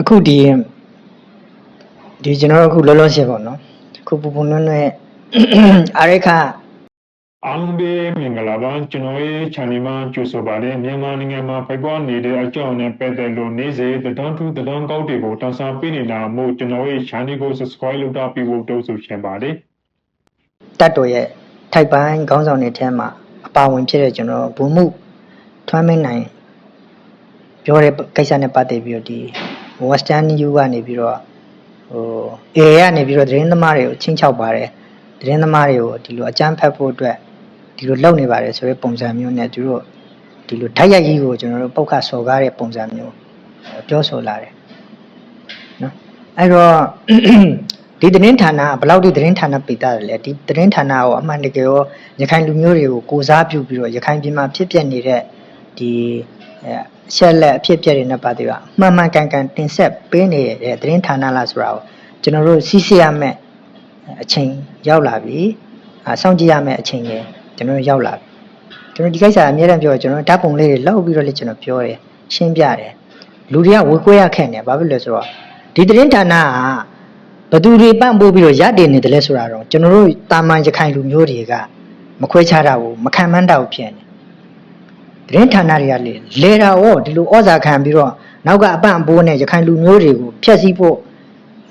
အခုဒီဒီကျွန်တော်တို့အခုလောလောဆယ်ပေါ့နော်အခုပူပူနွဲ့နွဲ့အာရိခအားလုံးပဲမင်္ဂလာပါကျွန်တော်ရဲ့ channel မှာကြိုဆိုပါတယ်မြန်မာနိုင်ငံမှာဖိုက်ပွားနေတဲ့အကြောင်းနဲ့ပတ်သက်လို့နေ့စဉ်တဒန်းထူးတဒန်းကောက်တွေကိုတင်ဆက်ပေးနေတာမို့ကျွန်တော်ရဲ့ channel ကို subscribe လုပ်တာပြီးဖို့တောင်းဆိုချင်ပါတယ်တတ်တော်ရဲ့ထိုက်ပိုင်းခေါင်းဆောင်တွေထဲမှာအပါဝင်ဖြစ်တဲ့ကျွန်တော်ဘူမှုထွမ်းမင်းနိုင်ပြောတဲ့ကိစ္စနဲ့ပတ်သက်ပြီးတော့ဒီ Western New ကနေပြီးတော့ဟို AA ကနေပြီးတော့သတင်းသမားတွေကိုချင်းချောက်ပါတယ်သတင်းသမားတွေကိုဒီလိုအကြမ်းဖက်ဖို့အတွက်ဒီလိုလုပ်နေပါတယ်ဆိုတဲ့ပုံစံမျိုးနဲ့သူတို့ဒီလိုဓာတ်ရိုက်ကြီးကိုကျွန်တော်တို့ပုတ်ခတ်စော်ကားတဲ့ပုံစံမျိုးပြောဆိုလာတယ်နော်အဲ့တော့ဒီသတင်းဌာနကဘယ်လောက်ဒီသတင်းဌာနပိတာတယ်လဲဒီသတင်းဌာနကိုအမှန်တကယ်ရောရခိုင်လူမျိုးတွေကိုကိုစားပြုပြီးတော့ရခိုင်ပြည်မှာဖြစ်ပျက်နေတဲ့ဒီ အဲရှက်လက်အဖြစ်အပျက်တွေနဲ့ပတ်သက်ပြီးအမှန်မှန်ကန်ကန်တင်ဆက်ပေးနေတဲ့သတင်းဌာနလားဆိုတာကိုကျွန်တော်တို့စီးစီရမယ့်အချိန်ရောက်လာပြီအဆောင်ကြည့်ရမယ့်အချိန်ကြီးကျွန်တော်တို့ရောက်လာပြီကျွန်တော်ဒီကိစ္စအများတန်းပြောကျွန်တော်ဓာတ်ပုံလေးတွေလောက်ပြီးတော့လေကျွန်တော်ပြောတယ်ရှင်းပြတယ်လူတွေကဝေခွဲရခဲ့နေဘာဖြစ်လဲဆိုတော့ဒီသတင်းဌာနကဘသူတွေပန့်ပိုးပြီးတော့ရတည်နေတယ်လဲဆိုတာတော့ကျွန်တော်တို့တာမန်ရခိုင်လူမျိုးတွေကမခွဲခြားတာဘူးမခံမှန်းတာဘူးဖြစ်နေ သတင်းဌာနတွေကလေလေတာရောဒီလိုဩဇာခံပြီးတော့နောက်ကအပန့်အပိုးနဲ့ရခိုင်လူမျိုးတွေကိုဖျက်ဆီးဖို့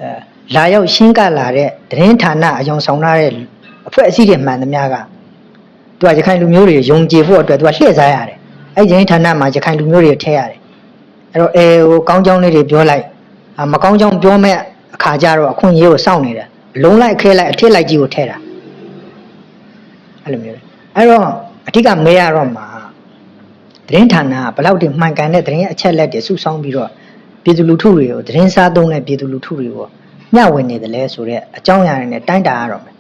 အဲလာရောက်ရှင်းကလာတဲ့သတင်းဌာနအယောင်ဆောင်ထားတဲ့အဖွဲ့အစည်းတွေမှန်သမျှကသူကရခိုင်လူမျိုးတွေယုံကြည်ဖို့အတွက်သူကလှည့်စားရတယ်အဲ့ဒီသတင်းဌာနမှာရခိုင်လူမျိုးတွေထည့်ရတယ်အဲ့တော့အဲဟိုကောင်းကြောင်းလေးတွေပြောလိုက်အာမကောင်းကြောင်းပြောမဲ့အခါကျတော့အခွင့်အရေးကိုစောင့်နေတယ်လုံးလိုက်ခဲလိုက်အထစ်လိုက်ကြီးကိုထဲတာအဲ့လိုမျိုးလေအဲ့တော့အဓိကမဲရတော့မှာ သတင်းဌာနကဘယ်လောက်ထိမှန်ကန်တဲ့သတင်းအချက်လက်တွေစုဆောင်းပြီးတော့ပြည်သူလူထုတွေကိုသတင်းစားသုံးတဲ့ပြည်သူလူထုတွေကိုမျှဝေနေတယ်လဲဆိုတော့အကြောင်းအရာတွေနဲ့တိုင်းတာရတော့မယ်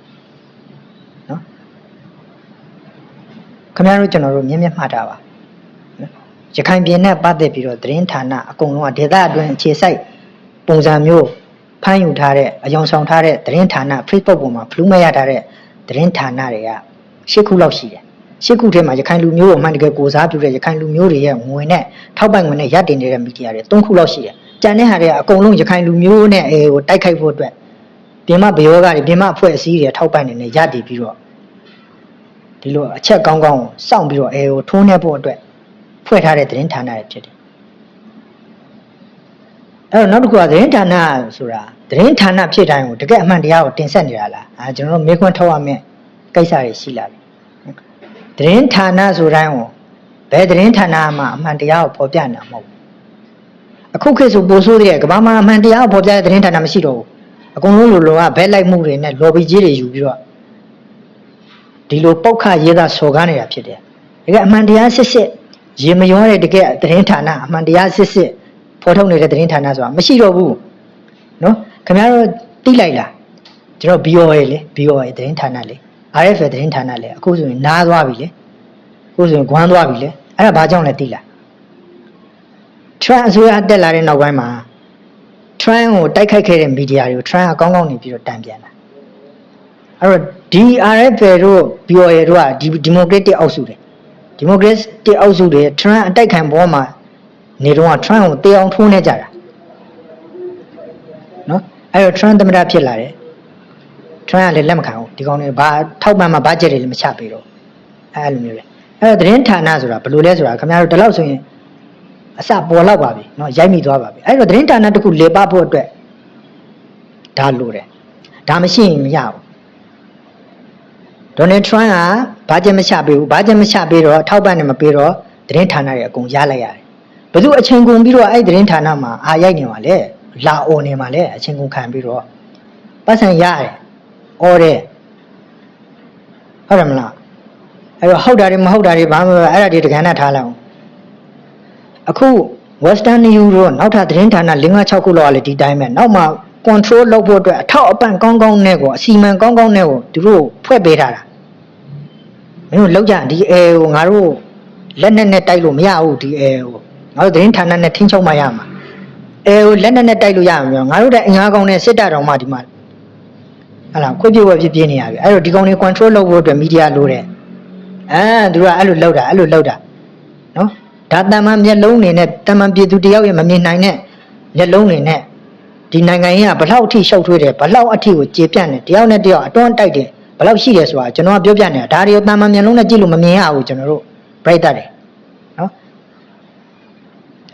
နော်ခင်ဗျားတို့ကျွန်တော်တို့မြင်မြင်မှတ်တာပါရခိုင်ပြည်နဲ့ပတ်သက်ပြီးတော့သတင်းဌာနအကုန်လုံးကဒေသအတွင်းအခြေစိုက်ပုံစံမျိုးဖမ်းယူထားတဲ့အယောင်ဆောင်ထားတဲ့သတင်းဌာန Facebook ပေါ်မှာဖလူးမရထားတဲ့သတင်းဌာနတွေက၈ခုလောက်ရှိတယ်။ ၈ခုထဲမှာရခိုင်လူမျိုးကိုအမှန်တကယ်ကိုစားပြုတဲ့ရခိုင်လူမျိုးတွေရဲ့ငွေနဲ့ထောက်ပံ့ငွေနဲ့ရပ်တင်နေတဲ့မီဒီယာတွေ၃ခုလောက်ရှိတယ်။ကြံတဲ့ဟာတွေကအကုန်လုံးရခိုင်လူမျိုးနဲ့အဲဟိုတိုက်ခိုက်ဖို့အတွက်ပြင်မဘယောဂတွေပြင်မအဖွဲ့အစည်းတွေထောက်ပံ့နေနေရပ်တည်ပြီးတော့ဒီလိုအချက်ကောင်းကောင်းစောင့်ပြီးတော့အဲဟိုထိုးနှက်ဖို့အတွက်ဖွဲ့ထားတဲ့သတင်းဌာနတွေဖြစ်တယ်အဲ့တော့နောက်တစ်ခုကသတင်းဌာနဆိုတာသတင်းဌာနဖြစ်တိုင်းကိုတကယ်အမှန်တရားကိုတင်ဆက်နေတာလားအဲကျွန်တော်တို့မေးခွန်းထုတ်ရမယ့်ကိစ္စတွေရှိလာပြီ သတင်းဌာနဆိုတိုင်းကိုဘယ်သတင်းဌာနမှအမှန်တရားကိုဖော်ပြနေတာမဟုတ်ဘူးအခုခေတ်ဆိုပိုဆိုးတဲ့ကမ္ဘာမှာအမှန်တရားကိုဖော်ပြတဲ့သတင်းဌာနမရှိတော့ဘူးအကုန်လုံးလိုလိုကဘဲလိုက်မှုတွေနဲ့ lobby ကြီးတွေယူပြီးတော့ဒီလိုပောက်ခရေးသားစော်ကားနေတာဖြစ်တယ်တကယ်အမှန်တရားစစ်စစ်ရေမရောတဲ့တကယ်သတင်းဌာနအမှန်တရားစစ်စစ်ဖော်ထုတ်နေတဲ့သတင်းဌာနဆိုတာမရှိတော့ဘူးနော်ခင်ဗျားတို့သိလိုက်လားကျွန်တော် BOA လေ BOA သတင်းဌာနလေ RFA သတင်းဌာနလေအခုဆိုရင်နားသွားပြီလေအခုဆိုရင်ဂွမ်းသွားပြီလေအဲ့ဒါဘာကြောင့်လဲသိလား Trump အစိုးရတက်လာတဲ့နောက်ပိုင်းမှာ Trump ကိုတိုက်ခိုက်ခဲ့တဲ့မီဒီယာတွေကို Trump ကကောင်းကောင်းနေပြီးတော့တံပြန်လာအဲ့တော့ဒီ RFA တို့ BOA တို့ကဒီ Democratic အောက်စုတယ်ဒီမိုကရက်တစ်အောက်စုတွေထရန့်အတိုက်ခံဘောမှာနေတော့ထရန့်ကိုတေအောင်ထိုးနေကြတာနော်အဲ့တော့ထရန့်သမ္မတဖြစ်လာတယ်ထရန့်ကလည်းလက်မခံဘူး ဒီကောင်တွေဘာထောက်ပံ့မှာဘာကြက်တွေလည်းမချပေးတော့အဲ့လိုမျိုးလေအဲ့တော့သတင်းဌာနဆိုတာဘယ်လိုလဲဆိုတာခင်ဗျားတို့ဒီလောက်ဆိုရင်အစပေါ်လောက်ပါပြီနော်ရိုက်မိသွားပါပြီအဲ့တော့သတင်းဌာနတစ်ခုလေပဖို့အတွက်ဒါလိုတယ်ဒါမရှိရင်မရဘူးဒေါ်နယ်ထရန့်ကဘာကြက်မချပေးဘူးဘာကြက်မချပေးတော့ထောက်ပံ့နေမပေးတော့သတင်းဌာနတွေအကုန်ရလိုက်ရတယ်ဘယ်သူအချိန်ကုန်ပြီးတော့အဲ့သတင်းဌာနမှာအာရိုက်နေပါလေလာអော်နေပါလေအချိန်ကုန်ခံပြီးတော့ပတ်စံရတယ်អော်တယ် ဟုတ်တယ်မလားအဲ့တော့ဟုတ်တာတွေမဟုတ်တာတွေဘာမှမအဲ့ဒါတွေတကယ်နဲ့ထားလိုက်အောင်အခု Western New တို့နောက်ထပ်သတင်းဌာန5 6ခုလောက်ကလည်းဒီတိုင်းပဲနောက်မှ control လုပ်ဖို့အတွက်အထောက်အပံ့ကောင်းကောင်းနဲ့ကိုအစီအမံကောင်းကောင်းနဲ့ကိုသူတို့ဖွဲ့ပေးထားတာမင်းတို့လောက်ကြဒီအဲကိုငါတို့လက်နဲ့နဲ့တိုက်လို့မရဘူးဒီအဲကိုငါတို့သတင်းဌာနနဲ့ထိန်းချုပ်မှရမှာအဲကိုလက်နဲ့နဲ့တိုက်လို့ရမှာမျိုးငါတို့တဲ့အင်အားကောင်းတဲ့စစ်တပ်တော်မှဒီမှာ ဟာလားခွေးပြေဝက်ဖြစ်ပြနေရပြီအဲ့တော့ဒီကောင်တွေ control လုပ်ဖို့အတွက်မီဒီယာလိုတယ်အဲသူကအဲ့လိုလောက်တာအဲ့လိုလောက်တာနော်ဒါတမန်မျက်လုံးနေနဲ့တမန်ပြည်သူတယောက်ရဲ့မမြင်နိုင်တဲ့မျက်လုံးတွေနဲ့ဒီနိုင်ငံရေးကဘလောက်အထိရှုပ်ထွေးတယ်ဘလောက်အထိကိုကြေပြန့်တယ်တယောက်နဲ့တယောက်အတွန်းတိုက်တယ်ဘလောက်ရှိတယ်ဆိုတာကျွန်တော်ကပြောပြနေတာဒါတွေကိုတာမန်မျက်လုံးနဲ့ကြည့်လို့မမြင်ရဘူးကျွန်တော်တို့ပြိတ္တတွေနော်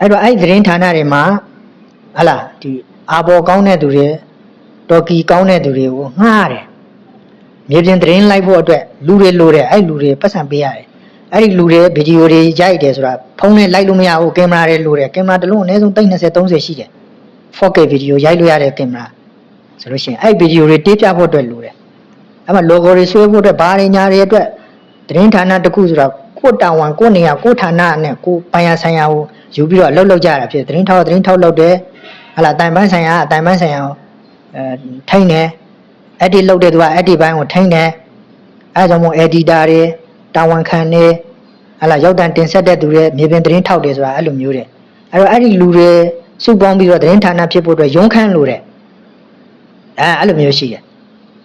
အဲ့တော့အဲ့ဒီသတင်းဌာနတွေမှာဟလာဒီအာဘော်ကောင်းတဲ့သူတွေ တော်ကီကောင်းတဲ့သူတွေကိုငှားတယ်မြေပြင်သတင်းလိုက်ဖို့အတွက်လူတွေလိုတယ်အဲ့လူတွေပတ်စံပေးရတယ်အဲ့ဒီလူတွေဗီဒီယိုတွေရိုက်တယ်ဆိုတာဖုန်းနဲ့လိုက်လို့မရဘူးကင်မရာတွေလိုတယ်ကင်မရာတစ်လုံးအနည်းဆုံး30 30ရှိတယ် 4K ဗီဒီယိုရိုက်လို့ရတဲ့ကင်မရာဆိုလို့ရှိရင်အဲ့ဗီဒီယိုတွေတေးပြဖို့အတွက်လိုတယ်အဲ့မှာ logo တွေဆွဲဖို့အတွက်ဘာတွေညာတွေအတွက်သတင်းဌာနတစ်ခုဆိုတာကိုယ်တာဝန်ကိုယ်နေရာကိုယ်ဌာနနဲ့ကိုယ်ပိုင်ရဆိုင်ရာကိုယူပြီးတော့အလုပ်လုပ်ကြတာဖြစ်တယ်သတင်းထောက်သတင်းထောက်လုပ်တယ်ဟလာတိုင်ပန်းဆိုင်ရာအတိုင်ပန်းဆိုင်ရာကိုအဲ ထိုင်းတယ်အဲ့ဒီလုပ်တဲ့သူကအဲ့ဒီဘိုင်းကိုထိုင်းတယ်အဲဒါကြောင့်မို့ editor တွေတာဝန်ခံတွေဟလာရောက်တန်တင်ဆက်တဲ့သူတွေမြေပြင်သတင်းထောက်တွေဆိုတာအဲ့လိုမျိုးတွေအဲ့တော့အဲ့ဒီလူတွေစုပေါင်းပြီးတော့သတင်းဌာနဖြစ်ဖို့အတွက်ရုံးခန်းလို့တဲ့အဲအဲ့လိုမျိုးရှိတယ်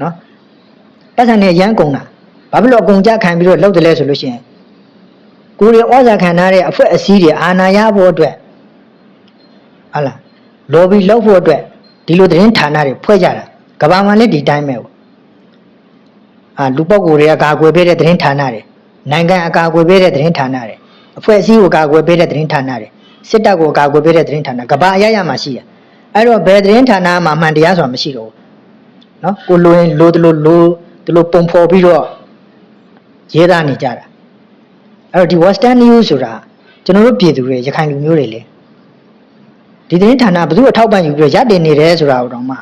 နော်ပတ်စံနဲ့ရမ်းကုန်တာဘာဖြစ်လို့အကုန်ကြခံပြီးတော့လှုပ်တယ်လဲဆိုလို့ရှိရင်ကိုယ်တွေဩဇာခံထားတဲ့အဖွဲ့အစည်းတွေအာဏာရဖို့အတွက်ဟာလားလော်ဘီလုပ်ဖို့အတွက် ဒီလိုသတင်းဌာနတွေဖွဲ့ကြတာကဘာမှလည်းဒီတိုင်းပဲအာလူပုဂ္ဂိုလ်တွေကကာကွယ်ပေးတဲ့သတင်းဌာနတွေနိုင်ငံအကာအကွယ်ပေးတဲ့သတင်းဌာနတွေအဖွဲ့အစည်းကိုကာကွယ်ပေးတဲ့သတင်းဌာနတွေစစ်တပ်ကိုကာကွယ်ပေးတဲ့သတင်းဌာနကဘာအရရမှာရှိရအဲ့တော့ဘယ်သတင်းဌာနမှအမှန်တရားဆိုတာမရှိတော့ဘူးနော်ကိုလိုရင်လိုတလို့လိုတလို့ပုံဖော်ပြီးတော့ရေးသားနေကြတာအဲ့တော့ဒီ Western News ဆိုတာကျွန်တော်တို့ပြည်သူတွေရခိုင်လူမျိုးတွေလေ ဒီသတင်းဌာနဘယ်သူအထောက်ပံ့ယူပြီးတော့ရပ်တည်နေတယ်ဆိုတာကိုတော့မှ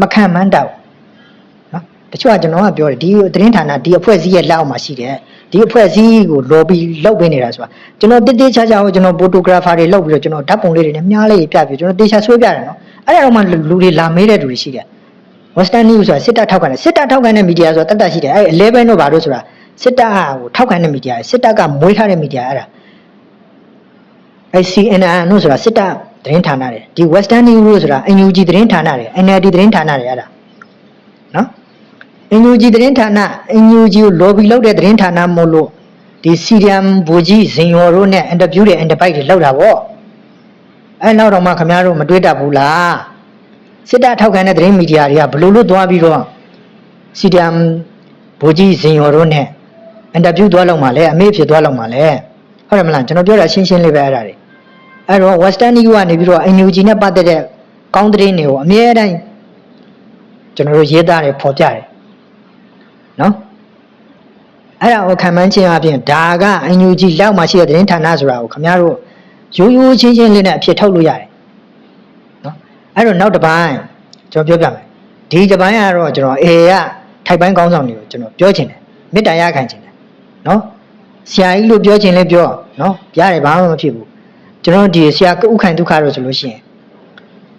မခံမှန်းတော့နော်တချို့ကကျွန်တော်ကပြောတယ်ဒီသတင်းဌာနဒီအဖွဲ့အစည်းရဲ့လက်အောက်မှာရှိတယ်ဒီအဖွဲ့အစည်းကို lobby လုပ်ပေးနေတာဆိုတာကျွန်တော်တိတိကျကျကိုကျွန်တော် photographer တွေလုပ်ပြီးတော့ကျွန်တော်ဓာတ်ပုံလေးတွေနဲ့မြားလေးပြပြီးကျွန်တော်တေချာဆွဲပြတယ်နော်အဲ့ဒါတော့မှလူတွေလာမေးတဲ့လူတွေရှိတယ် Western News ဆိုတာစစ်တပ်ထောက်ခံတယ်စစ်တပ်ထောက်ခံတဲ့မီဒီယာဆိုတာတတ်တတ်ရှိတယ်အဲ့ 11တို့ဘာလို့ဆိုတာစစ်တပ်ကိုထောက်ခံတဲ့မီဒီယာစစ်တပ်ကမွေးထားတဲ့မီဒီယာအဲ့ဒါ အဲ့ CNN တို့ဆိုတာစစ်တပ်သတင်းဌာနတွေဒီ Western News ဆိုတာ NUG သတင်းဌာနတွေ NLD သတင်းဌာနတွေအဲ့ဒါနော် NUG သတင်းဌာန NUG ကို lobby လုပ်တဲ့သတင်းဌာနမို့လို့ဒီ CDM ဘူကြီးဇင်ယော်တို့နဲ့ interview တွေ interview တွေလုပ်တာပေါ့အဲ့နောက်တော့မှခင်ဗျားတို့မတွေးတတ်ဘူးလားစစ်တပ်ထောက်ခံတဲ့သတင်းမီဒီယာတွေကဘလို့လို့သွားပြီးတော့ CDM ဘူကြီးဇင်ယော်တို့နဲ့ interview သွားလောက်မှလဲအမေဖြစ်သွားလောက်မှလဲဟုတ်တယ်မလားကျွန်တော်ပြောတာရှင်းရှင်းလေးပဲအဲ့ဒါတွေ အဲ့တော့ Western News ကနေပြီးတော့ NUG နဲ့ပတ်သက်တဲ့ကောင်းသတင်းတွေကိုအမြဲတမ်းကျွန်တော်တို့ရေးသားတယ်ဖော်ပြတယ်နော်အဲ့ဒါကိုခံမှန်းခြင်းအပြင်ဒါက NUG လောက်မှရှိတဲ့သတင်းဌာနဆိုတာကိုခင်ဗျားတို့ရိုးရိုးချင်းချင်းလေးနဲ့အဖြစ်ထုတ်လို့ရတယ်နော်အဲ့တော့နောက်တစ်ပိုင်းကျွန်တော်ပြောပြမယ်ဒီတစ်ပိုင်းကတော့ကျွန်တော် A ကထိုက်ပိုင်းကောင်းဆောင်တွေကိုကျွန်တော်ပြောချင်တယ်မေတ္တာရခံချင်တယ်နော်ဆရာကြီးလို့ပြောချင်လဲပြောနော်ရတယ်ဘာမှမဖြစ်ဘူး ကျွန်တော်ဒီဆရာဥခိုင်ဒုက္ခတော့ဆိုလို့ရှိရင်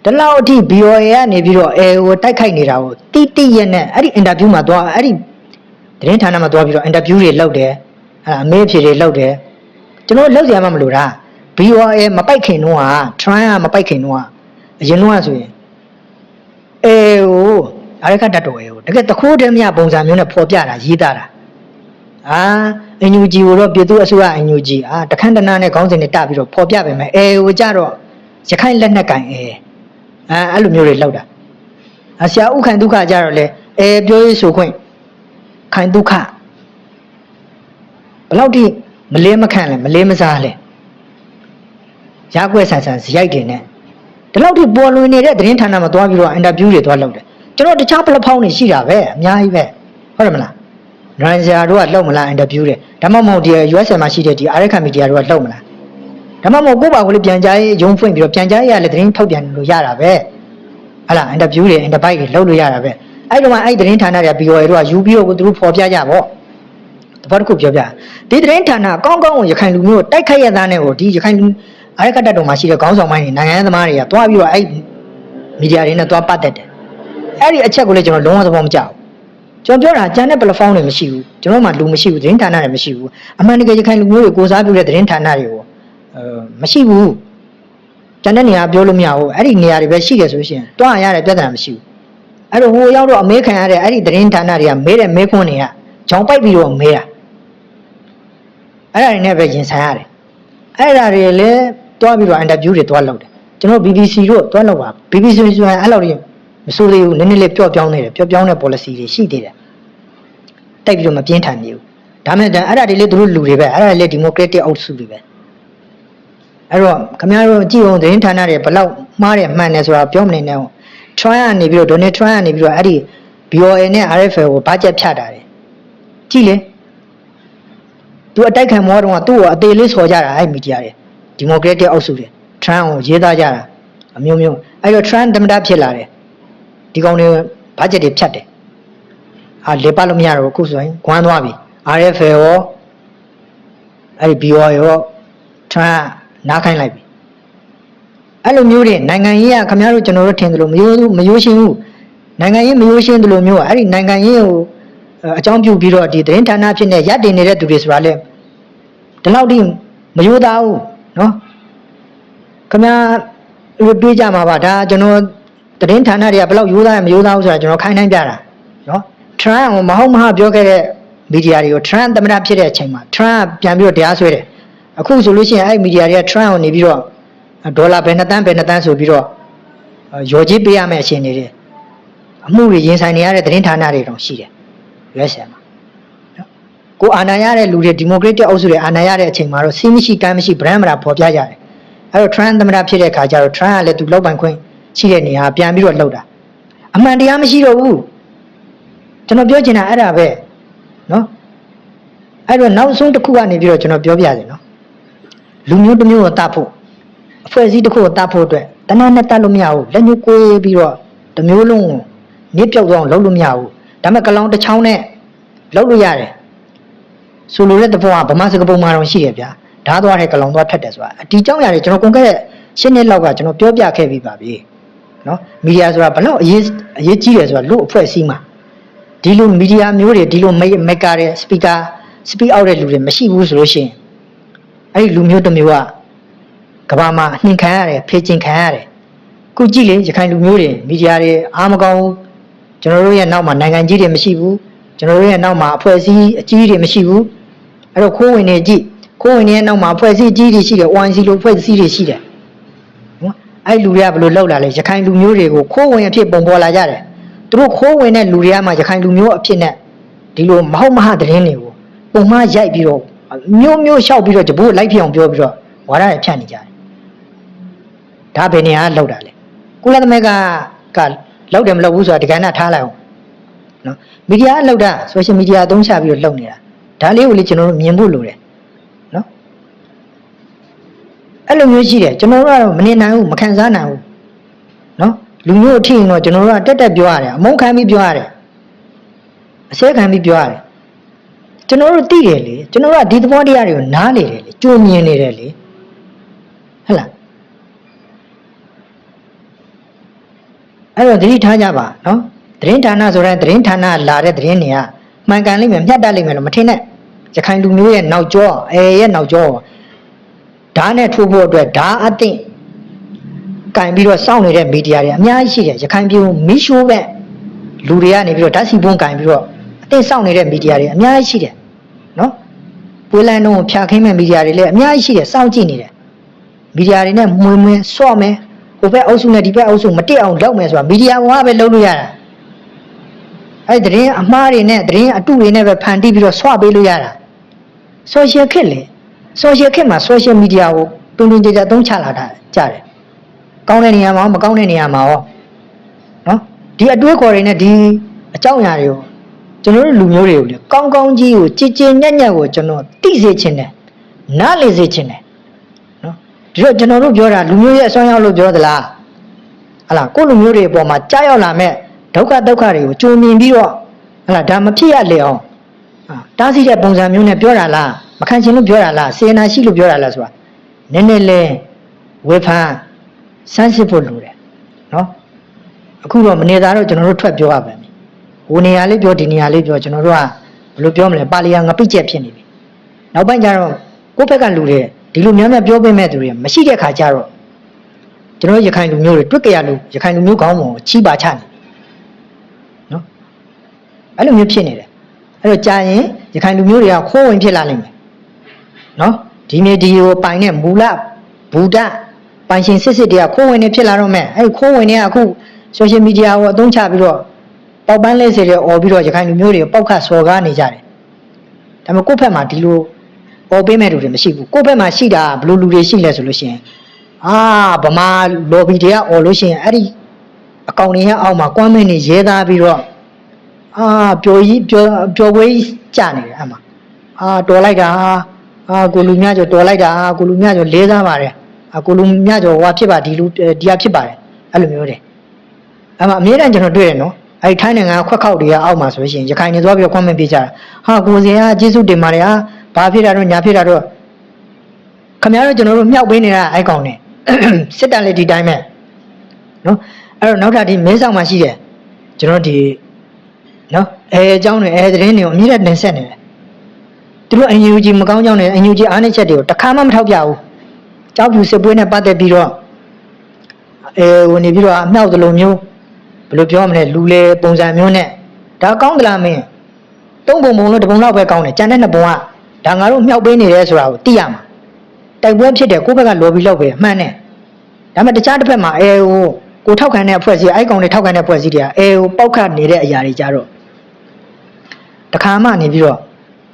ဒီလောက်အထိ BOA ကနေပြီးတော့ A ကိုတိုက်ခိုက်နေတာကိုတိတိရက်နဲ့အဲ့ဒီအင်တာဗျူးမှာသွားအဲ့ဒီသတင်းဌာနမှာသွားပြီးတော့အင်တာဗျူးတွေလုပ်တယ်အဲ့ဒါအမေးအဖြေတွေလုပ်တယ်ကျွန်တော်လုပ်စရာမှမလိုတာ BOA မပိုက်ခင်တော့ဟာ try ကမပိုက်ခင်တော့ဟာအရင်တော့ဆိုရင် A ကိုအရကတတ်တော်ရေကိုတကယ်တခိုးတည်းမြပုံစံမျိုးနဲ့ဖော်ပြတာရေးသားတာ အာအန်ယူဂျီကိုတော့ပြည်သူအစိုးရအန်ယူဂျီအာတခန့်တနာနဲ့ခေါင်းစဉ်နဲ့တပြီးတော့ဖော်ပြပေးမယ် A ကိုကြတော့ရခိုင်လက်နက်ကင် A အာအဲ့လိုမျိုးတွေလောက်တာအဆရာဥခိုင်ဒုက္ခကြတော့လေ A ပြောရေးဆိုခွင့်ခိုင်ဒုက္ခဘယ်လောက်ထိမလေးမခံလဲမလေးမစားလဲရကွက်ဆန်ဆန်ဇရိုက်တင်နဲ့ဒီလောက်ထိပေါ်လွင်နေတဲ့သတင်းဌာနမှာသွားပြီးတော့အင်တာဗျူးတွေသွားလုပ်တယ်ကျွန်တော်တခြားပလက်ဖောင်းတွေရှိတာပဲအများကြီးပဲဟုတ်တယ်မလား ရန်ဇာတို့ကလှုပ်မလားအင်တာဗျူးတွေဒါမှမဟုတ်ဒီ USM မှာရှိတဲ့ဒီ RX မီဒီယာတို့ကလှုပ်မလားဒါမှမဟုတ်ကိုယ့်ဘာကိုလေးပြန်ကြားရေးရုံးဖွင့်ပြီးတော့ပြန်ကြားရေးရလည်းသတင်းထုတ်ပြန်လို့ရတာပဲဟလာအင်တာဗျူးတွေအင်တာဘိုက်တွေလှုပ်လို့ရတာပဲအဲ့တော့မှအဲ့သတင်းဌာနတွေက BOA တို့ကယူပြီးတော့သူတို့ဖော်ပြကြပေါ့တပတ်တစ်ခုပြောပြဒီသတင်းဌာနကောင်းကောင်းကိုရခိုင်လူမျိုးကိုတိုက်ခိုက်ရသားနဲ့ကိုဒီရခိုင်လူအရကတတ်တော်မှာရှိတဲ့ခေါင်းဆောင်ပိုင်းတွေနိုင်ငံသမားတွေကတွားပြီးတော့အဲ့မီဒီယာတွေနဲ့တွားပတ်သက်တယ်အဲ့ဒီအချက်ကိုလည်းကျွန်တော်လုံးဝသဘောမကျဘူး ကျွန်တော်ပြောတာကျန်တဲ့ platform တွေမရှိဘူးကျွန်တော်မှလူမရှိဘူးသတင်းဌာနတွေမရှိဘူးအမှန်တကယ်ရခိုင်လူမျိုးတွေကိုစားပြုတဲ့သတင်းဌာနတွေကိုအဲမရှိဘူးကျန်တဲ့နေရာပြောလို့မရဘူးအဲ့ဒီနေရာတွေပဲရှိတယ်ဆိုလို့ရှိရင်တွားရတဲ့ပြဿနာမရှိဘူးအဲ့တော့ဟိုရောက်တော့အမေခံရတဲ့အဲ့ဒီသတင်းဌာနတွေကမေးတဲ့မေးခွန်းတွေကဂျောင်ပိုက်ပြီးတော့မေးတာအဲ့ဒါတွေနဲ့ပဲရင်ဆိုင်ရတယ်အဲ့ဒါတွေလည်းတွားပြီးတော့အင်တာဗျူးတွေတွားလုပ်တယ်ကျွန်ကျွန်တော် BBC တို့တွန်းလောက်ပါ BBC ဆိုရင်အဲ့လောက်ကြီး မစိုးသေးဘူးနည်းနည်းလေးပျော့ပြောင်းနေတယ်ပျော့ပြောင်းတဲ့ policy တွေရှိသေးတယ်တိုက်ပြီးတော့မပြင်းထန်နေဘူးဒါမဲ့ဒါအဲ့ဒါတွေလေသူတို့လူတွေပဲအဲ့ဒါတွေလေ democratic အောက်စုတွေပဲအဲ့တော့ခင်ဗျားတို့ကြည့်အောင်သတင်းဌာနတွေဘလောက်မှားတယ်မှန်တယ်ဆိုတာပြောမနေနဲ့ Trump ကနေပြီးတော့ Donald Trump ကနေပြီးတော့အဲ့ဒီ BOA နဲ့ RFL ကိုဘာကြက်ဖြတ်တာတယ်ကြည့်လေသူအတိုက်ခံမောတော့ကသူ့ကိုအသေးလေးဆော်ကြတာအဲ့မီဒီယာတွေ democratic အောက်စုတွေ Trump ကိုရေးသားကြတာအမျိုးမျိုးအဲ့တော့ Trump တမတာဖြစ်လာတယ် ဒီကောင်တွေဘာကြက်တွေဖြတ်တယ်အာလေပတ်လို့မရတော့ဘူးအခုဆိုရင်ဂွမ်းသွားပြီ RFL ရောအဲ့ဒီ BOA ရော Trump နားခိုင်းလိုက်ပြီအဲ့လိုမျိုးတွေနိုင်ငံရေးကခင်ဗျားတို့ကျွန်တော်တို့ထင်တယ်လို့မယိုးမယိုးရှင်းဘူးနိုင်ငံရေးမယိုးရှင်းတယ်လို့မျိုးကအဲ့ဒီနိုင်ငံရေးကိုအကြောင်းပြုပြီးတော့ဒီသတင်းဌာနဖြစ်နေရပ်တည်နေတဲ့သူတွေဆိုတာလေဒီလောက်ထိမယိုးသားဘူးနော်ခင်ဗျားတို့တွေးကြမှာပါဒါကျွန်တော် သတင်းဌာနတွေကဘယ်လောက်ယိုးသားရမယိုးသားဘူးဆိုတာကျွန်တော်ခိုင်းနှိုင်းပြတာနော် Trump ကိုမဟုတ်မဟုတ်ပြောခဲ့တဲ့မီဒီယာတွေကို Trump သမ္မတဖြစ်တဲ့အချိန်မှာ Trump ပြန်ပြီးတော့တရားစွဲတယ်အခုဆိုလို့ရှိရင်အဲ့မီဒီယာတွေက Trump ကိုနေပြီးတော့ဒေါ်လာဘယ်နှစ်တန်းဘယ်နှစ်တန်းဆိုပြီးတော့ရော်ကြီးပေးရမယ့်အချိန်တွေတယ်အမှုတွေရင်ဆိုင်နေရတဲ့သတင်းဌာနတွေတောင်ရှိတယ်ရွေးဆယ်မှာနော်ကိုအာဏာရတဲ့လူတွေဒီမိုကရက်တစ်အုပ်စုတွေအာဏာရတဲ့အချိန်မှာတော့စီးမရှိကမ်းမရှိဗရန်မရာပေါ်ပြကြတယ်အဲ့တော့ Trump သမ္မတဖြစ်တဲ့ခါကျတော့ Trump ကလည်းသူလောက်ပိုင်ခွင့် ရှိတဲ့နေရာပြန်ပြီးတော့လှုပ်တာအမှန်တရားမရှိတော့ဘူးကျွန်တော်ပြောချင်တာအဲ့ဒါပဲနော်အဲ့တော့နောက်ဆုံးတစ်ခုကနေပြီးတော့ကျွန်တော်ပြောပြတယ်နော်လူမျိုးတစ်မျိုးကိုတတ်ဖို့အဖွဲ့အစည်းတစ်ခုကိုတတ်ဖို့အတွက်တနက်နဲ့တတ်လို့မရဘူးလက်ညှိုးကိုးပြီးတော့တစ်မျိုးလုံးကိုညစ်ပြောက်သွားအောင်လုပ်လို့မရဘူးဒါပေမဲ့ကလောင်တစ်ချောင်းနဲ့လုပ်လို့ရတယ်ဆိုလိုတဲ့သဘောကဗမာစကပုံမှာတော့ရှိတယ်ဗျာဓာတ်သွားတဲ့ကလောင်သွားထက်တယ်ဆိုတာဒီကြောင့်ရတယ်ကျွန်တော်ကုန်ခဲ့တဲ့ရှင်းနှစ်လောက်ကကျွန်တော်ပြောပြခဲ့ပြီးပါပြီ နော်မီဒီယာဆိုတာဘလောက်အရေးအရေးကြီးတယ်ဆိုတာလူအဖွဲ့အစည်းမှာဒီလိုမီဒီယာမျိုးတွေဒီလိုမက်ကာတဲ့စပီကာစပီအောက်တဲ့လူတွေမရှိဘူးဆိုလို့ရှိရင်အဲ့ဒီလူမျိုးတစ်မျိုးကကဘာမှာနှင်ခံရတယ်ဖေးကျင်ခံရတယ်ခုကြည့်လေရခိုင်လူမျိုးတွေမီဒီယာတွေအားမကောင်းဘူးကျွန်တော်တို့ရဲ့နောက်မှာနိုင်ငံကြီးတွေမရှိဘူးကျွန်တော်တို့ရဲ့နောက်မှာအဖွဲ့အစည်းအကြီးတွေမရှိဘူးအဲ့တော့ခိုးဝင်နေကြည့်ခိုးဝင်နေတဲ့နောက်မှာအဖွဲ့အစည်းအကြီးတွေရှိတယ် ONC လိုအဖွဲ့အစည်းတွေရှိတယ်နော် အဲ့လူတွေကဘယ်လိုလောက်လာလဲရခိုင်လူမျိုးတွေကိုခိုးဝင်အဖြစ်ပုံပေါ်လာကြတယ်သူတို့ခိုးဝင်တဲ့လူတွေကမှရခိုင်လူမျိုးအဖြစ်နဲ့ဒီလိုမဟုတ်မဟသတင်းတွေကိုပုံမှန်ရိုက်ပြီးတော့မျိုးမျိုးလျှောက်ပြီးတော့တဘိုးလိုက်ပြအောင်ပြောပြီးတော့ဝါရရဖြတ်နေကြတယ်ဒါဘယ်နေရာလောက်တာလဲကုလသမဂ္ဂကလောက်တယ်မလောက်ဘူးဆိုတာဒီကဏ္ဍထားလိုက်အောင်နော်မီဒီယာလောက်တာဆိုရှယ်မီဒီယာအသုံးချပြီးတော့လောက်နေတာဒါလေးကိုလေကျွန်တော်တို့မြင်ဖို့လိုတယ်နော် အဲ့လိုမျိုးရှိတယ်ကျွန်တော်တို့ကတော့မနေနိုင်ဘူးမခံစားနိုင်ဘူးနော်လူမျိုးအထင်တော့ကျွန်တော်တို့ကတက်တက်ပြောရတယ်အမုန်းခံပြီးပြောရတယ်အစဲခံပြီးပြောရတယ်ကျွန်တော်တို့သိတယ်လေကျွန်တော်တို့ကဒီသဘောတရားတွေကိုနားလေတယ်လေကြိုမြင်နေတယ်လေဟုတ်လားအဲ့တော့သတိထားကြပါနော်သတင်းဌာနဆိုတဲ့သတင်းဌာနလာတဲ့သတင်းတွေကမှန်ကန်လိမ့်မယ်မျှတလိမ့်မယ်လို့မထင်နဲ့ရခိုင်လူမျိုးရဲ့နောက်ကျောအဲရဲ့နောက်ကျော ဓာတ်နဲ့ထိုးဖို့အတွက်ဓာတ်အသင့်ကင်ပြီးတော့စောင့်နေတဲ့မီဒီယာတွေအများကြီးရှိတယ်ရခိုင်ပြည်မီရှိုးပဲလူတွေကနေပြီးတော့ဓာတ်စီပွန်းကင်ပြီးတော့အသင့်စောင့်နေတဲ့မီဒီယာတွေအများကြီးရှိတယ်နော်ပွေးလန်းတော့ဖြာခင်းမဲ့မီဒီယာတွေလည်းအများကြီးရှိတယ်စောင့်ကြည့်နေတယ်မီဒီယာတွေနဲ့မွေမွေဆော့မယ်ဟိုဘက်အုပ်စုနဲ့ဒီဘက်အုပ်စုမတက်အောင်လုပ်မယ်ဆိုတာမီဒီယာကပဲလုပ်လို့ရတာအဲ့ဒီသတင်းအမှားတွေနဲ့သတင်းအတုတွေနဲ့ပဲဖန်တီးပြီးတော့ဆွပေးလို့ရတာ social ခက်လေ social ခက်မှာ social media ကိုတွင်တွင်ကြကြသုံးချလာတာကြားတယ်ကောင်းတဲ့နေရာမှာရောမကောင်းတဲ့နေရာမှာရောနော်ဒီအတွေးခေါ်တွေနဲ့ဒီအကြောင်းအရာတွေကိုကျွန်တော်တို့လူမျိုးတွေကိုလေကောင်းကောင်းကြီးကိုကြည်ကြည်ညက်ညက်ကိုကျွန်တော်သိစေချင်တယ်နားလေစေချင်တယ်နော်ဒီတော့ကျွန်တော်တို့ပြောတာလူမျိုးရဲ့အစွမ်းရောက်လို့ပြောသလားဟလာကိုယ့်လူမျိုးတွေအပေါ်မှာကြားရောက်လာမဲ့ဒုက္ခဒုက္ခတွေကိုကြုံမြင်ပြီးတော့ဟလာဒါမဖြစ်ရလေအောင်ဟာတားဆီးတဲ့ပုံစံမျိုးနဲ့ပြောတာလား မခံချင်လို့ပြောတာလားစေနာရှိလို့ပြောတာလားဆိုတာနည်းနည်းလေးဝေဖန်စမ်းစစ်ဖို့လိုတယ်နော်အခုတော့မနေသားတော့ကျွန်တော်တို့ထွက်ပြောရပါမယ်ဟိုနေရာလေးပြောဒီနေရာလေးပြောကျွန်တော်တို့ကဘယ်လိုပြောမလဲပါလီယာငပိကျက်ဖြစ်နေပြီနောက်ပိုင်းကျတော့ကိုယ့်ဘက်ကလူတွေဒီလိုများများပြောပေးမဲ့သူတွေမရှိတဲ့ခါကျတော့ကျွန်တော်ရခိုင်လူမျိုးတွေတွတ်ကြရလို့ရခိုင်လူမျိုးကောင်းပုံကိုချီးပါချနေနော်အဲ့လိုမျိုးဖြစ်နေတယ်အဲ့တော့ကြာရင်ရခိုင်လူမျိုးတွေကခိုးဝင်ဖြစ်လာနိုင်မယ် နော်ဒီမြေဒီကိုပိုင်တဲ့မူလဘူဒ ပိုင်ရှင်စစ်စစ်တွေကခိုးဝင်နေဖြစ်လာတော့မဲ့အဲ့ခိုးဝင်တွေကအခု social media ကိုအသုံးချပြီးတော့ပေါက်ပန်းလဲစေတွေអော်ပြီးတော့ရခိုင်လူမျိုးတွေပေါက်ခတ်စော်ကားနေကြတယ်ဒါပေမဲ့ကိုယ့်ဘက်မှာဒီလိုអော်ပေးမဲ့လူတွေမရှိဘူးကိုယ့်ဘက်မှာရှိတာဘယ်လိုလူတွေရှိလဲဆိုလို့ရှိရင်အာဗမာ lobby တွေကអော်လို့ရှိရင်အဲ့ဒီအကောင့်တွေရဲ့အောက်မှာကွမ်းမင်းတွေရဲသားပြီးတော့အာပျော်ကြီးပျော်ပျော်ပွဲကြီးကြနေတယ်အဲ့မှာ အာတော်လိုက်တာ အာကိုလူမြကျော်တော်လိုက်တာအာကိုလူမြကျော်လေးစားပါတယ်အာကိုလူမြကျော်ဟွာဖြစ်ပါဒီလူဒီဟာဖြစ်ပါတယ်အဲ့လိုမျိုးတယ်အဲ့မှာအမြဲတမ်းကျွန်တော်တွေ့တယ်နော်အဲ့ဒီထိုင်းနိုင်ငံကခွက်ခောက်တွေကအောက်မှာဆိုလို့ရှိရင်ရခိုင်နေသွားပြီးတော့ကွန်မန့်ပေးကြတာဟာကိုစင်ကကျေးဇူးတင်ပါတယ်ဟာဘာဖြစ်တာတော့ညာဖြစ်တာတော့ခင်ဗျားတို့ကျွန်တော်တို့မြောက်ပေးနေတာအဲ့ကောင်နဲ့စစ်တပ်လည်းဒီတိုင်းပဲနော်အဲ့တော့နောက်ထပ်ဒီမင်းဆောင်မှာရှိတယ်ကျွန်တော်ဒီနော်အဲအကြောင်းတွေအဲသတင်းတွေကိုအမြဲတမ်းတင်ဆက်နေတယ် သူတို့အန်ယူဂျီမကောင်းကြောင်းနဲ့အန်ယူဂျီအားနည်းချက်တွေကိုတစ်ခါမှမထောက်ပြဘူး။ကြောက်ပြူစစ်ပွဲနဲ့ပတ်သက်ပြီးတော့အဲဟိုနေပြီးတော့အမြောက်တလုံးမျိုးဘယ်လိုပြောမလဲလူလေပုံစံမျိုးနဲ့ဒါကောင်းသလားမင်းသုံးပုံပုံလို့တစ်ပုံလောက်ပဲကောင်းတယ်ကြံတဲ့နှစ်ပုံကဒါငါတို့မြောက်ပေးနေတယ်ဆိုတာကိုသိရမှာတိုက်ပွဲဖြစ်တယ်ကိုယ့်ဘက်ကလော်ဘီလောက်ပဲအမှန်နဲ့ဒါပေမဲ့တခြားတစ်ဖက်မှာအဲဟိုကိုထောက်ခံတဲ့အဖွဲ့အစည်းအဲကောင်တွေထောက်ခံတဲ့အဖွဲ့အစည်းတွေကအဲဟိုပောက်ခတ်နေတဲ့အရာတွေကြတော့တခါမှနေပြီးတော့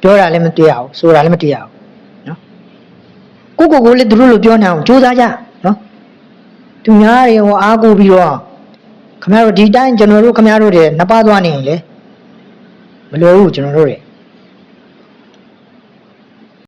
ပြောတာလည်းမတွေ့ရဘူးဆိုတာလည်းမတွေ့ရဘူးနော်ကိုကိုကိုလည်းသူတို့လိုပြောနေအောင်ကြိုးစားကြနော်သူများတွေဟောအားကိုပြီးတော့ခမရတို့ဒီတိုင်းကျွန်တော်တို့ခမရတို့တွေနှစ်ပါးသွားနေရင်လေမလိုဘူးကျွန်တော်တို့တွေ